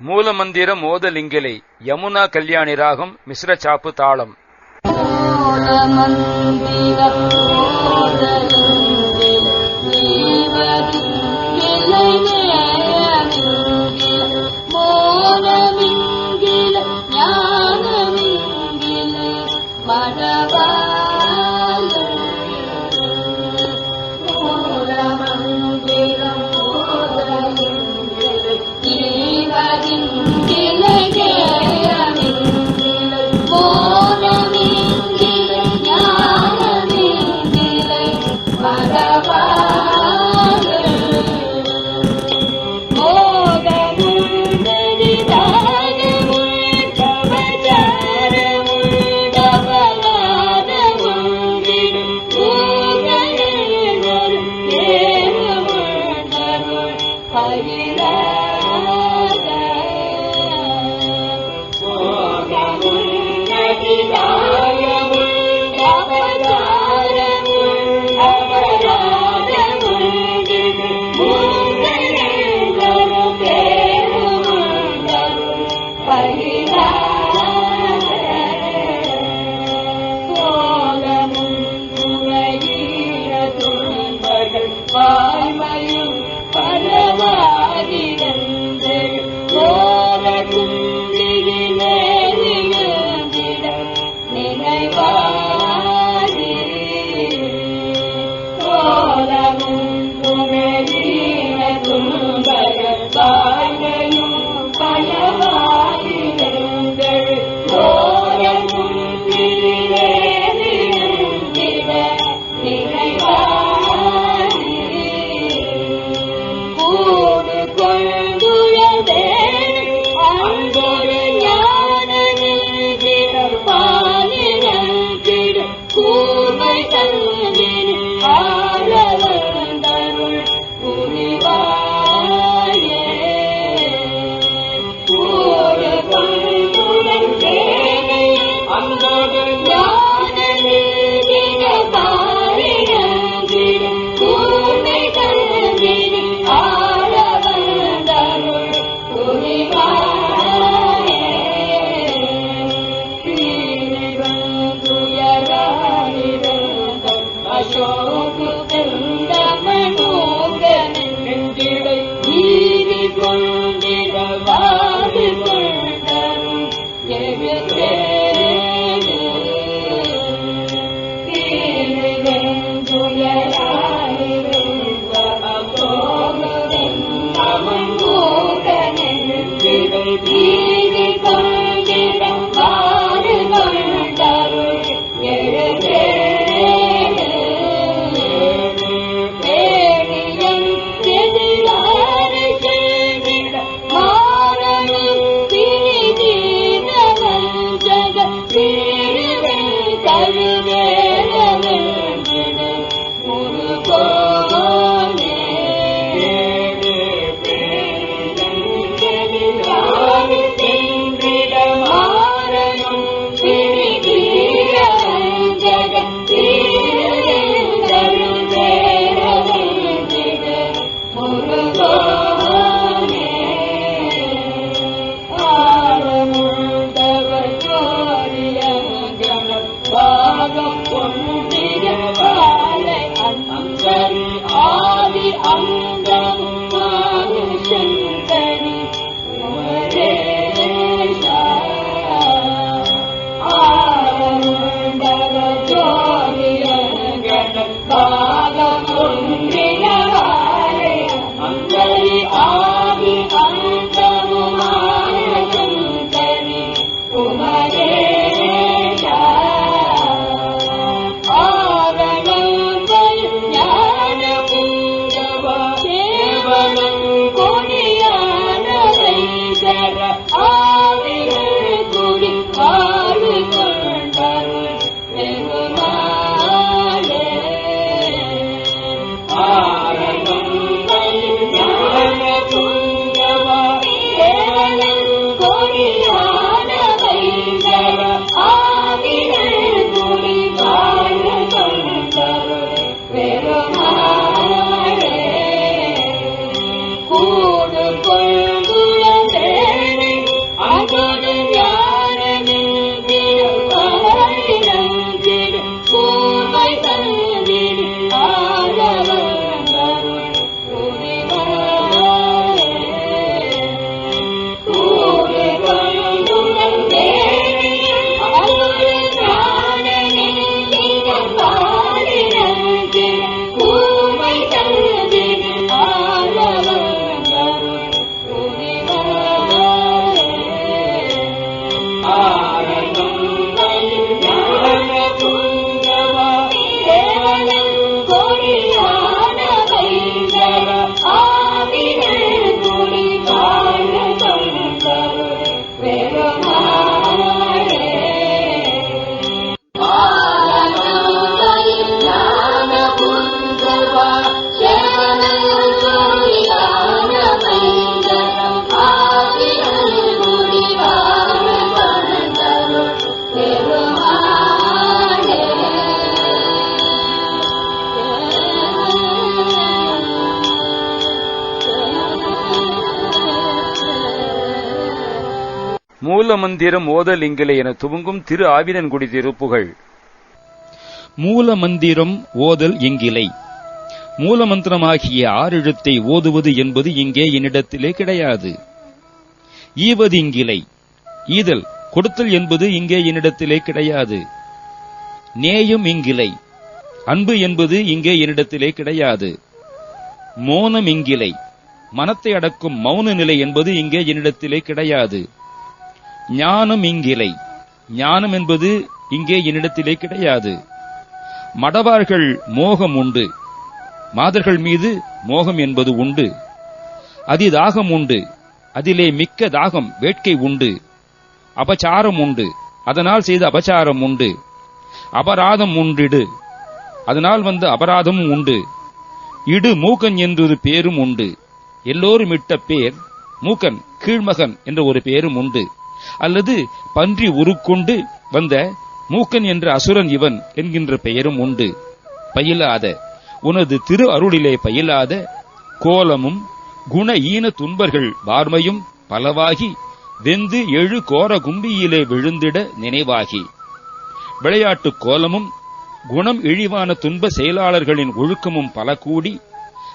மூலமந்திர மோதலிங்கிலை யமுனா கல்யாணி ராகம் மிஸ்ர சாப்பு தாளம். மூலமந்திரம் மூலமந்திரம் ஓதல் இங்கிலை என துவங்கும் திரு ஆவினன்குடி திருப்புகள். மூலமந்திரம் ஓதல் எங்கிலை. மூலமந்திரமாகிய ஆறெழுத்தை ஓதுவது என்பது இங்கே என்னிடத்திலே கிடையாது. ஈவது இங்கிலை ஈதல் கொடுத்தல் என்பது இங்கே என்னிடத்திலே கிடையாது. நேயம் இங்கிலை அன்பு என்பது இங்கே என்னிடத்திலே கிடையாது. மோனம் இங்கிலை மனத்தை அடக்கும் மௌன நிலை என்பது இங்கே என்னிடத்திலே கிடையாது. ஞானம் இங்கிலை. ஞானம் என்பது இங்கே என்னிடத்திலே கிடையாது. மடவார்கள் மோகம் உண்டு. மாதர்கள் மீது மோகம் என்பது உண்டு. அதிதாகம் உண்டு. அதிலே மிக்க தாகம் வேட்கை உண்டு. அபச்சாரம் உண்டு. அதனால் செய்த அபச்சாரம் உண்டு. அபராதம் உண்டிடு. அதனால் வந்த அபராதமும் உண்டு. இடு மூக்கன் என்றொரு பேரும் உண்டு. எல்லோரும் இட்ட பேர் மூக்கன் கீழ்மகன் என்ற ஒரு பேரும் உண்டு. அல்லது பன்றி உருக்கொண்டு வந்த மூக்கன் என்ற அசுரன் இவன் என்கின்ற பெயரும் உண்டு. பயிலாத உனது திரு அருளிலே பயிலாத கோலமும் குண ஈன துன்பர்கள் வார்மையும் பலவாகி வெந்து எழு கோர கும்பியிலே விழுந்திட நினைவாகி. விளையாட்டு கோலமும் குணம் இழிவான துன்ப செயலாளர்களின் ஒழுக்கமும் பல கூடி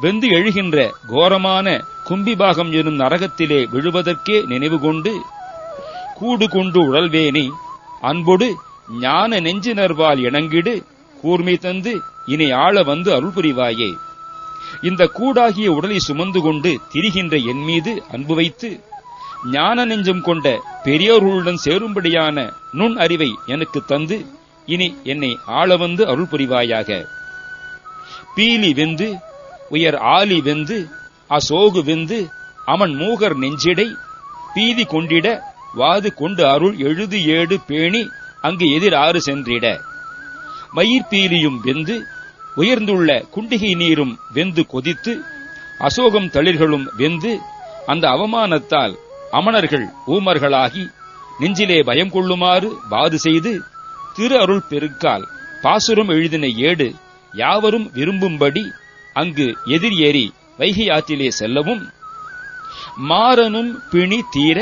வெந்து எழுகின்ற கோரமான கும்பிபாகம் எனும் நரகத்திலே விழுவதற்கே நினைவு கொண்டு கூடு கொண்டு உழல்வேனி அன்பொடு ஞான நெஞ்சினர்வால் இணங்கிடு. கூர்மை தந்து இனி ஆள வந்து அருள் புரிவாயே. இந்த கூடாகிய உடலை சுமந்து கொண்டு திரிகின்ற என் மீது அன்பு வைத்து ஞான நெஞ்சம் கொண்ட பெரியோர்களுடன் சேரும்படியான நுண் அறிவை எனக்கு தந்து இனி என்னை ஆள வந்து அருள் புரிவாயாக. பீலி வெந்து உயர் ஆலி வெந்து அசோகு வெந்து அமன் மூகர் நெஞ்சிடை பீதி கொண்டிட வாது கொண்டு அருள் எழுது ஏடு பேணி அங்கு எதிர் ஆறு சென்றிட. மயிர்பீலியும் வெந்து உயர்ந்துள்ள குண்டிகை நீரும் வெந்து கொதித்து அசோகம் தளிர்களும் வெந்து அந்த அவமானத்தால் அமணர்கள் ஊமர்களாகி நெஞ்சிலே பயம் கொள்ளுமாறு வாது செய்து திரு அருள் பெருக்கால் பாசுரம் எழுதின ஏடு யாவரும் விரும்பும்படி அங்கு எதிர் ஏறி வைகை ஆற்றிலே செல்லவும் மாறனும் பிணி தீர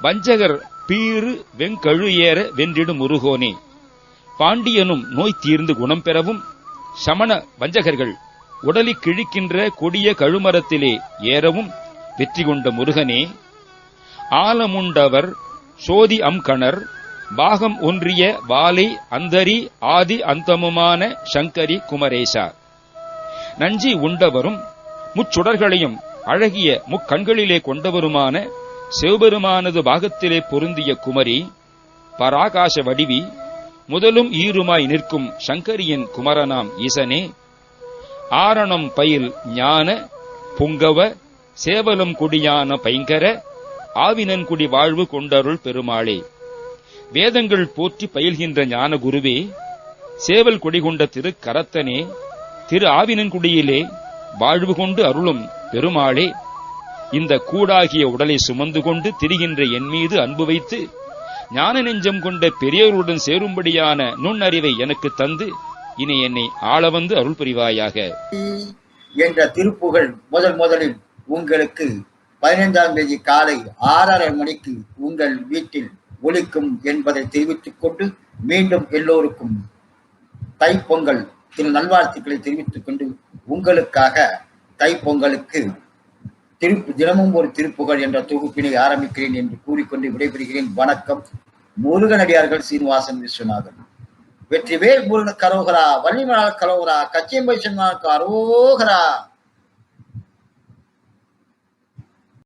வஞ்சகர் பீறு வெங்கழு ஏற வென்றிடும் முருகோனே. பாண்டியனும் நோய் தீர்ந்து குணம் பெறவும் சமண வஞ்சகர்கள் உடலி கிழிக்கின்ற கொடிய கழுமரத்திலே ஏறவும் வெற்றி கொண்ட முருகனே. ஆலமுண்டவர் சோதி அம்கணர் பாகம் ஒன்றிய வாலை அந்தரி ஆதி அந்தமுமான சங்கரி குமரேசா நஞ்சி உண்டவரும் முச்சுடர்களையும் அழகிய முக்கண்களிலே கொண்டவருமான சிவபெருமானது பாகத்திலே பொருந்திய குமரி பராகாச வடிவி முதலும் ஈருமாய் நிற்கும் சங்கரியின் குமரனாம் ஈசனே ஆரணம் பயில் ஞான புங்கவ சேவலம் குடியான பைங்கர ஆவினன்குடி வாழ்வு கொண்டருள் பெருமாளே. வேதங்கள் போற்றி பயில்கின்ற ஞான குருவே சேவல் கொடிகொண்ட திரு கரத்தனே திரு ஆவினன்குடியிலே வாழ்வு கொண்டு அருளும் பெருமாளே. இந்த கூடாகிய உடலை சுமந்து கொண்டு திரிகின்ற என் மீது அன்பு வைத்து ஞான நெஞ்சம் கொண்ட பெரியவர்களுடன் சேரும்படியான நுண்ணறிவை எனக்கு தந்து இனி என்னை ஆள வந்து அருள் புரிவாயாக. என்ற திருப்புகழ் முதல் முதலில் உங்களுக்கு பதினைந்தாம் தேதி காலை ஆறரை மணிக்கு உங்கள் வீட்டில் ஒழிக்கும் என்பதை தெரிவித்துக் கொண்டு மீண்டும் எல்லோருக்கும் தைப்பொங்கல் திரு நல்வாழ்த்துக்களை தெரிவித்துக் கொண்டு உங்களுக்காக தைப்பொங்கலுக்கு திருப்பு தினமும் ஒரு திருப்புகழ் என்ற தொகுப்பினை ஆரம்பிக்கிறேன் என்று கூறிக்கொண்டு விடைபெறுகிறேன். வணக்கம். முருகனடியார்கள் சீனிவாசன் விஸ்வநாதன். வெற்றிவேல் முருகன் கரோகரா வள்ளிமலால் கரோகரா கச்சியம்பை சொன்னார் கரோகரா.